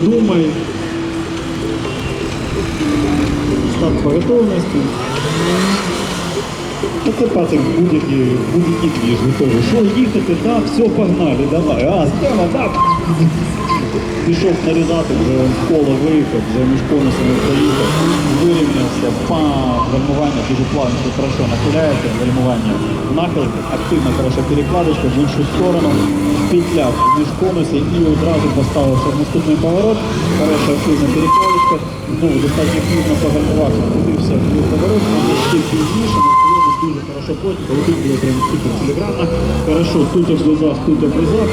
Думай. Старт по це пацик будь-які будь-який двіж готовий. Що їхати, да, все, погнали, давай. А, справа, да. Пішов нарізати, вже в коло виїхав, вже між конусами проїхав, вирівнявся, пам, гальмування дуже плавно, хорошо нахиляється, гальмування нахил, активно хороша перекладочка в іншу сторону, петляв між конусі і одразу поставився в наступний поворот, хороша активна перекладочка, знову достатньо плідно погальмувався, крутився в поворот, ще пізніше, тут було прям супер телеграмно, хорошо, тут облизав, тут облизав,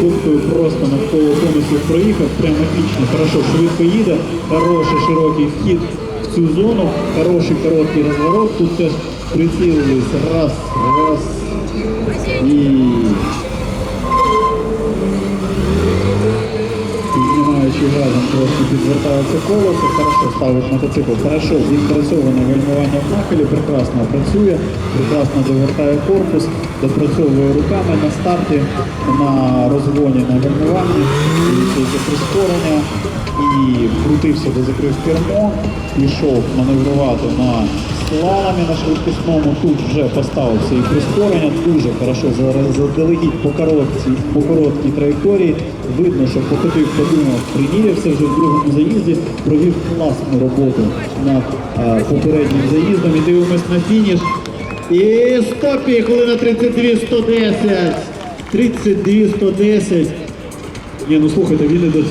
тобто просто навколо конусів проїхав, прям отлично, хорошо, швидко їде, хороший широкий вхід в цю зону, хороший короткий розворот, тут теж прицілились, раз, раз, і Газом, трошки підвертається колесо, хорошо ставить мотоцикл, хорошо відпрацьоване гальмування в нахилі, прекрасно працює, прекрасно довертає корпус, допрацьовує руками на старті, на розгоні, на гальмуванні, за прискорення. І крутився, де закрив кермо, пішов маневрувати на слалами на швидкісному, тут вже поставився і прискорення, дуже хорошо заздалегідь по короткій, по короткій траєкторії. Видно, що походив, подумав, примірився вже в другому заїзді, провів класну роботу над е, попереднім заїздом і дивимось на фініш. І стопі, хвилина 32 110. 32 110. Ні, ну слухайте, він іде